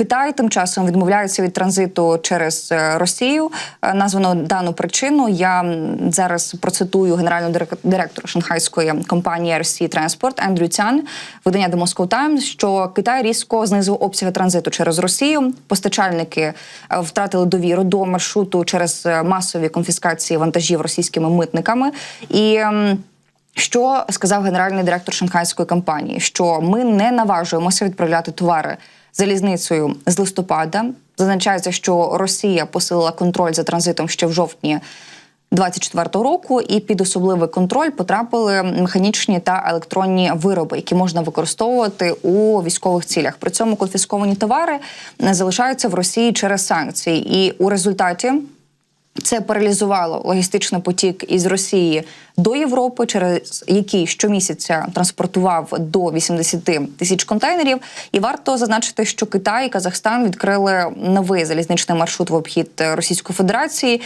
Китай тим часом відмовляється від транзиту через е, Росію. Е, Названо дану причину. Я зараз процитую генерального дирек- директора шанхайської компанії RC Transport Ендрю Цян, видання The Moscow Times, що Китай різко знизив обсяги транзиту через Росію. Постачальники е, втратили довіру до маршруту через масові конфіскації вантажів російськими митниками і. Що сказав генеральний директор шанхайської компанії? Що ми не наважуємося відправляти товари залізницею з листопада. Зазначається, що Росія посилила контроль за транзитом ще в жовтні 24-го року, і під особливий контроль потрапили механічні та електронні вироби, які можна використовувати у військових цілях. При цьому конфісковані товари залишаються в Росії через санкції, і у результаті. Це паралізувало логістичний потік із Росії до Європи, через який щомісяця транспортував до 80 тисяч контейнерів. І варто зазначити, що Китай і Казахстан відкрили новий залізничний маршрут в обхід Російської Федерації,